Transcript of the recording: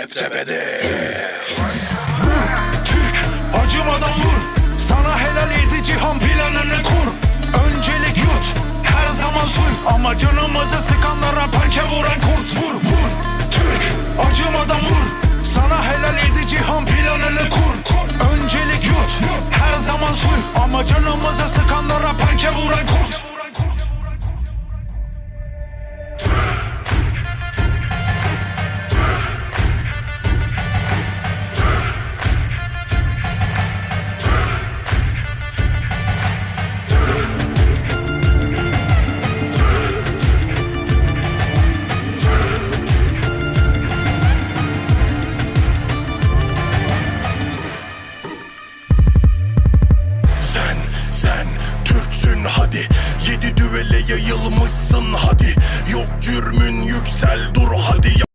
hep tepede. Vur Türk acımadan vur. Sana helal yedi cihan planını kur. Öncelik yut her zaman sul. Ama canımızı sıkanlara pençe vuran kurt. Vur vur. Türk acımadan vur. Sana helal yedi cihan planını kur. Öncelik yut her zaman sul. Ama canımızı sıkanlara pençe vuran Sen, sen Türksün hadi. Yedi düvele yayılmışsın hadi. Yok cürmün yüksel dur hadi.